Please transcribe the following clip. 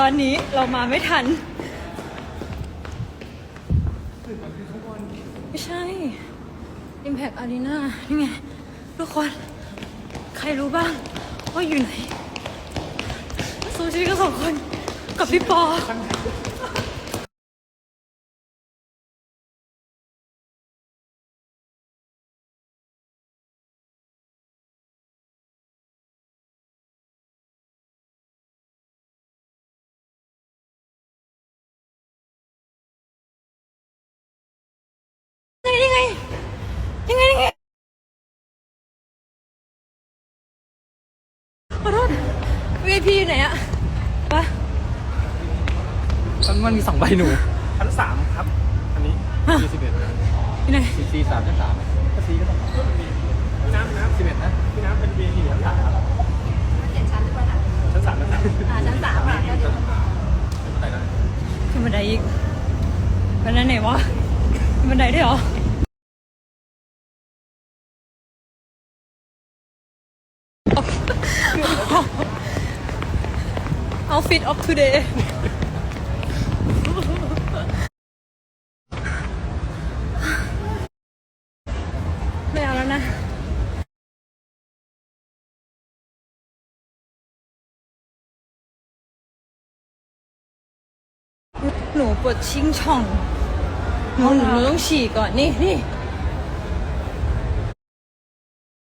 ตอนนี้เรามาไม่ทัน ไม่ใช่ Impact Arena นี่ไง ทุกคน ใครรู้บ้าง ว่าอยู่ไหนซูชิก็สองคน กับพี่ปอ ขอโทษ VIP อยู่ไหนอะปะมันมันมีสองใบหนูชั้นสามครับ อันนี้สี่สิบเอ็ดอยู่ไหน สี่สี่สามชั้นสามก็สี่ก็ต้องพี่น้ำพี่น้ำสิบเอ็ดนะพี่น้ำเป็น VIP ชั้นสามครับเขียนชั้นหรือเปล่าคะชั้นสามชั้นสามอ่าชั้นสามค่ะก็เดี๋ยวไปได้ขึ้นบันไดอีกบันไดไหนวะขึ้นบันไดด้วยเหรอ Outfit of today ไม่เอาแล้วนะหนูปวดชิงช่องหนูหนูต้องฉี่ก่อนนี่นี่